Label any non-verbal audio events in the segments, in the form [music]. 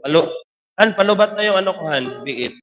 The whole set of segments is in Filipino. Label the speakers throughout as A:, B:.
A: Palo, Han, palubat na yung ano ko, Han. Biit.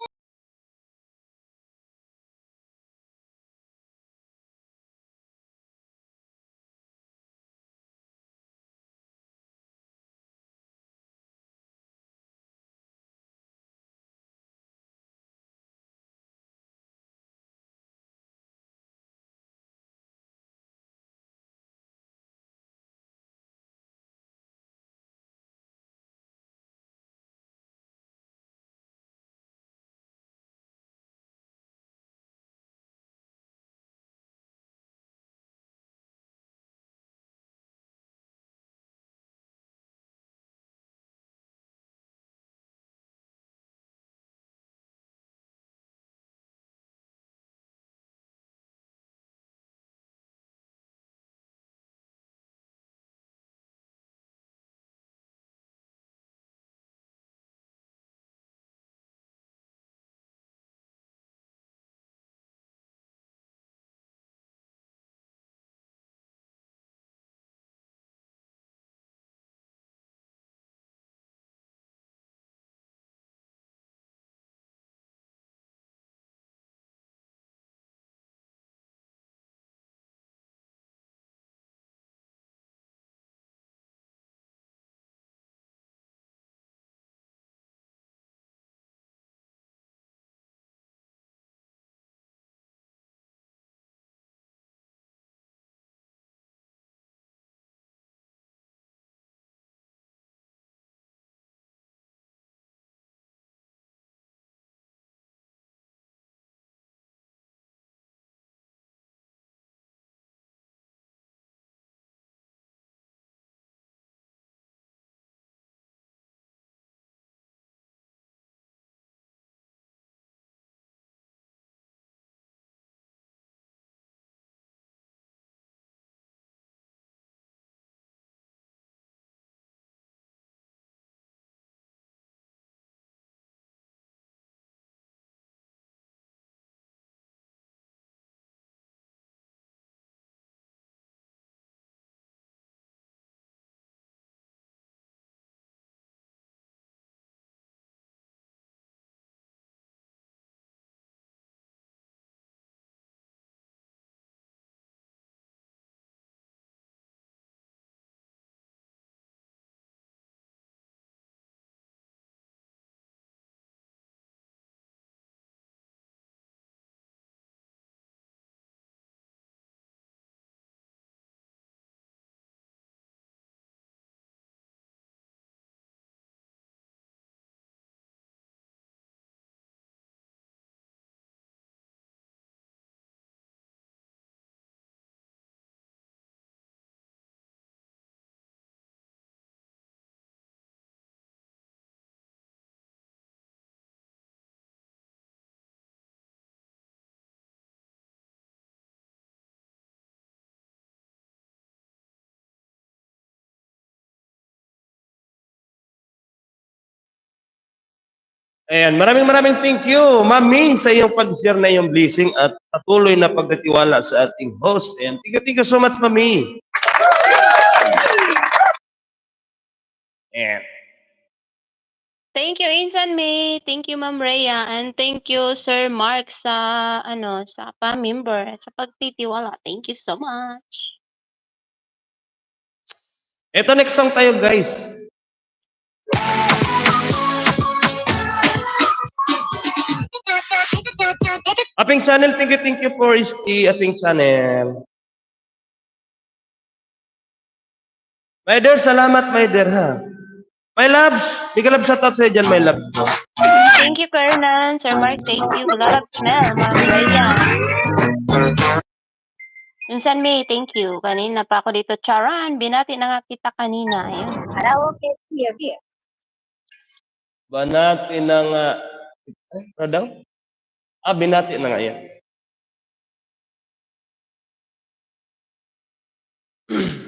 A: Ayan, maraming maraming thank you, Mami, sa iyong pag-share na iyong blessing at patuloy na pagkatiwala sa ating host. And thank you, thank you so much, Mami. Ayan.
B: Thank you, Insan May. Thank you, Ma'am Rhea. And thank you, Sir Mark, sa, ano, sa pa-member, sa pagtitiwala. Thank you so much.
A: Ito next song tayo, guys. Aping channel, thank you, thank you for Isti, Aping channel. My dear, salamat, my dear, ha. My loves, big love shout out sa dyan, my loves. ko.
B: Thank you, Kernan. Sir Mark, thank you. Love Mel, Ma'am Rhea. Insan May, thank you. Kanina pa ako dito. Charan, binati na nga kita kanina. Ayun.
C: Karaoke, Pia, Pia.
A: Banati na nga, ay, ano daw? Ah, binati na nga yan. [clears throat]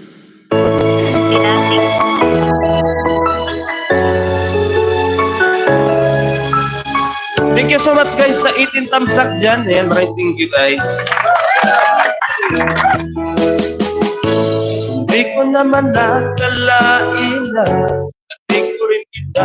A: Thank you so much guys sa 18 thumbs up dyan. Ayan, maraming thank you guys. Hindi ko naman nakalain na